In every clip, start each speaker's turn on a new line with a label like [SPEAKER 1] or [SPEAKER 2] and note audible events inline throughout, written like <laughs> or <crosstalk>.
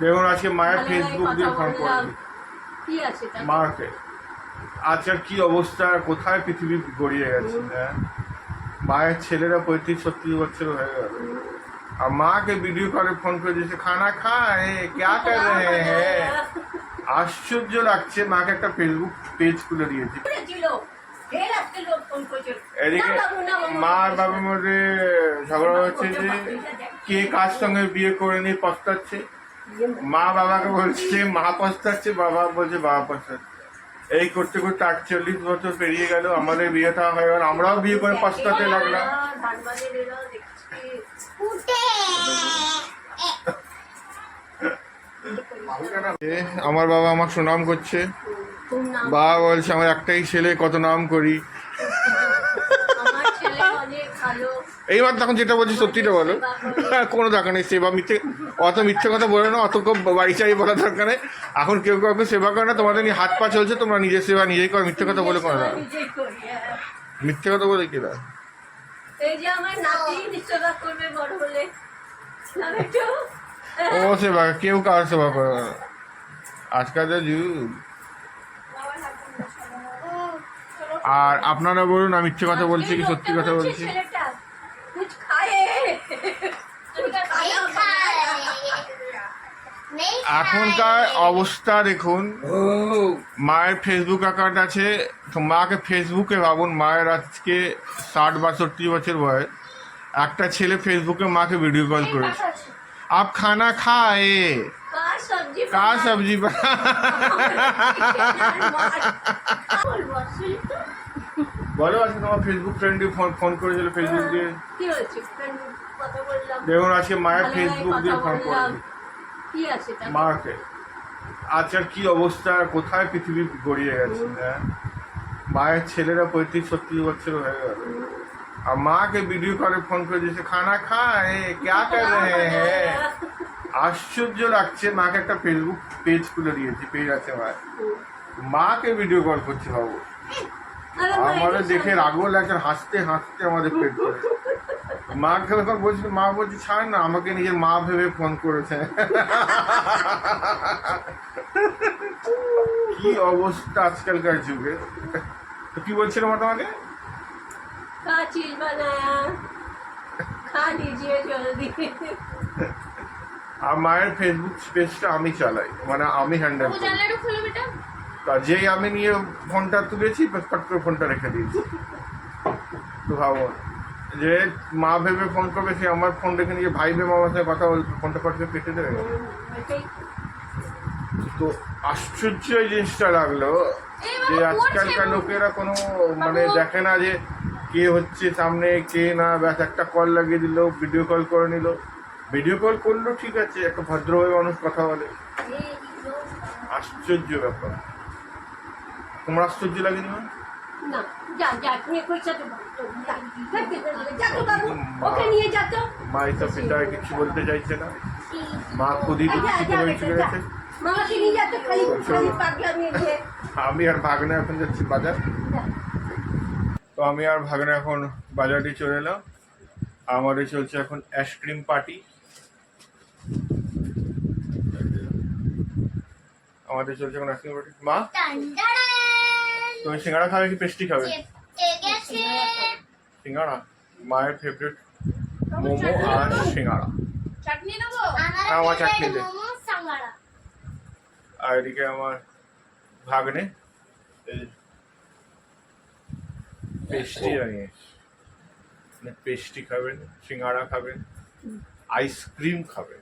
[SPEAKER 1] দেখুন আজকে মায়ের ফেসবুক দিয়ে ফোন
[SPEAKER 2] বললাম।
[SPEAKER 1] করেছি
[SPEAKER 2] কি আছে তাতে?
[SPEAKER 1] মাকে। আজকাল কি অবস্থা কোথায় পৃথিবী গড়িয়ে গেছে হ্যাঁ? মায়ের ছেলেরা পঁয়ত্রিশ ছত্রিশ বছর হয়ে গেল। আর মাকে ভিডিও কলে ফোন করে দিয়েছে খানা খায় ক্যা কর রহে হ্যাঁ আশ্চর্য লাগছে মাকে একটা ফেসবুক পেজ খুলে দিয়েছি। এদিকে মা আর বাবার মধ্যে ঝগড়া হচ্ছে যে কে কার সঙ্গে বিয়ে করে নিয়ে পস্তাচ্ছে। মা বাবাকে বলছে, মা পস্তাচ্ছে, বাবা বলছে, বাবা পস্তাচ্ছে। এই করতে করতে আটচল্লিশ বছর পেরিয়ে গেল, আমাদের বিয়েটা হয়ে গেল আমরাও বিয়ে করে পস্তাতে লাগলাম। আমার বাবা আমার সুনাম করছে। বাবা বলছে, আমার একটাই ছেলে, কত নাম করি? এইবার তখন যেটা বলছি সত্যিটা বলো। <laughs> কোনো দরকার নেই সেবা মিথ্যে অত মিথ্যে কথা বলে না অত বাড়ি চাই বলা দরকার নেই। এখন কেউ কাউকে সেবা করে না তোমাদের নিয়ে হাত পা চলছে তোমরা নিজের সেবা নিজেই করো মিথ্যে কথা বলে কোনো না। মিথ্যে কথা বলে কি না? ও সেবা কেউ কার সেবা করে না। আজকাল যা যুগ। আর আপনারা বলুন আমি মিথ্যে কথা বলছি কি সত্যি কথা বলছি
[SPEAKER 2] ছেলেটা, কুছ খায়ে
[SPEAKER 1] এখনকার অবস্থা দেখুন। মায়ের ফেসবুক অ্যাকাউন্ট আছে। তো মাকে ফেসবুকে ভাবুন মায়ের আজকে ষাট বাষট্টি বছর বয়স। একটা ছেলে ফেসবুকে মাকে ভিডিও কল করেছে। আপ খানা খায়? কা সবজি বলো আজকে তোমার ফেসবুক ফ্রেন্ডে ফোন ফোন করেছিল ফেসবুক দিয়ে। দেখুন আজকে মায়ের ফেসবুক দিয়ে ফোন করে
[SPEAKER 2] কি আছে
[SPEAKER 1] মাকে আজকাল কি অবস্থা? কোথায় পৃথিবী গড়িয়ে গেছে? হ্যাঁ? মায়ের ছেলেরা পঁয়ত্রিশ ছত্রিশ বছর হয়ে গেল। আর মাকে ভিডিও কলে ফোন করে দিয়েছে খানা খায় ক্যা কর? হ্যাঁ। আশ্চর্য লাগছে মাকে একটা ফেসবুক পেজ খুলে দিয়েছি পেজ আছে মায়ের। মাকে ভিডিও কল করছে বাবু। আমাদের দেখে রাগও লাগে হাসতে হাসতে আমাদের পেট মা খেলাখন বলছিল মা বলছি ছাড় না আমাকে নিজের মা ভেবে ফোন করেছে। কি অবস্থা আজকালকার যুগে। কি
[SPEAKER 2] বলছিল মা তোমাকে?
[SPEAKER 1] আর মায়ের ফেসবুক পেজটা আমি চালাই মানে আমি হ্যান্ডেল যেই আমি নিয়ে ফোনটা তুলেছি ফট করে ফোনটা রেখে দিয়েছি। তো ভাবো যে মা ভেবে ফোন করবে সে আমার ফোন রেখে নিয়ে ভাই ভেবে আমার সাথে কথা বলবে ফোনটা ফট করে কেটে দেবে। তো আশ্চর্য এই জিনিসটা লাগল যে আজকালকার লোকেরা কোনো মানে দেখে না যে কে হচ্ছে সামনে কে না। ব্যাস একটা কল লাগিয়ে দিল ভিডিও কল করে নিল। ভিডিও কল করল ঠিক আছে একটা ভদ্রভাবে মানুষ কথা বলে। আশ্চর্য ব্যাপার। তোমার আশ্চর্য লাগেনি না
[SPEAKER 2] তো
[SPEAKER 1] কিছু বলতে চাইছে না মা
[SPEAKER 2] নিয়ে
[SPEAKER 1] আমি আর ভাগনা এখন যাচ্ছি বাজার তো আমি আর ভাগনা এখন বাজারে চলে এলাম আমাদের চলছে এখন আইসক্রিম পার্টি আমাদের চলছে এখন আইসক্রিম পার্টি মা তুমি সিঙ্গাড়া খাবে কি পেস্টি খাবে? সিঙ্গাড়া মায়ের ফেভারিট মোমো আর সিঙ্গাড়া
[SPEAKER 3] চাটনি দেবো
[SPEAKER 1] আমার চাটনি দে। আর এদিকে আমার ভাগ্নে। পেস্টি আনিয়ে মানে পেস্টি খাবেন সিঙ্গাড়া খাবেন আইসক্রিম খাবেন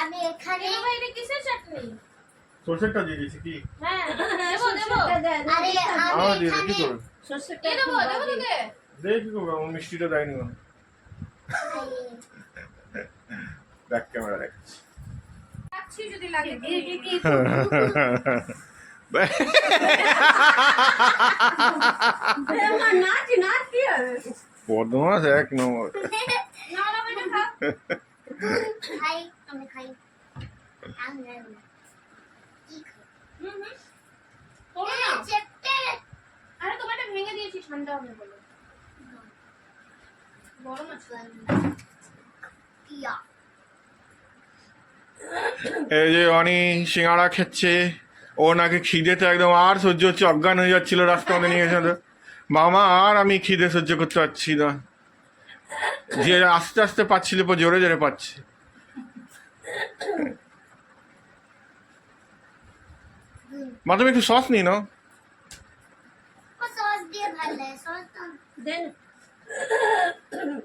[SPEAKER 3] আমি এখানে এটা কিসের চাটনি?
[SPEAKER 1] সরষেরটা দিয়ে দিয়েছি কি?
[SPEAKER 3] হ্যাঁ।
[SPEAKER 1] আমার দিয়ে কি করবে
[SPEAKER 2] সর্ষেটা
[SPEAKER 3] দিয়ে দেবো
[SPEAKER 2] একটু
[SPEAKER 3] দেবো
[SPEAKER 2] বাড়িয়ে।
[SPEAKER 3] তোকে
[SPEAKER 1] দে কি করবে আমার মিষ্টিটা দেয়নি ও। ব্যাক ক্যামেরা দেখাচ্ছি
[SPEAKER 3] যদি লাগে
[SPEAKER 2] দিয়ে দে, দিয়ে দে। এ, আমার নাচ নাচ কি হবে
[SPEAKER 1] বদমাস এক নম্বর
[SPEAKER 4] খাই আমি খাই আমি খাই কি খাই
[SPEAKER 3] হুম হুম তোলো না
[SPEAKER 4] চেপটে
[SPEAKER 3] আরে তোমার এটা ভেঙে দিয়েছি ঠান্ডা হবে বলে। গরম আছে
[SPEAKER 1] এই যে অনি সিঙ্গাড়া খেচ্ছে, ও নাকি খিদেতে একদম আর সহ্য হচ্ছে, অজ্ঞান হয়ে যাচ্ছিল রাস্তা মধ্যে নিয়ে এসে। মামা, আর আমি খিদে সহ্য করতে পারছি না। যে আস্তে আস্তে পাচ্ছিল পর জোরে জোরে পাচ্ছে। মা, তুমি একটু সস নিই না
[SPEAKER 4] ও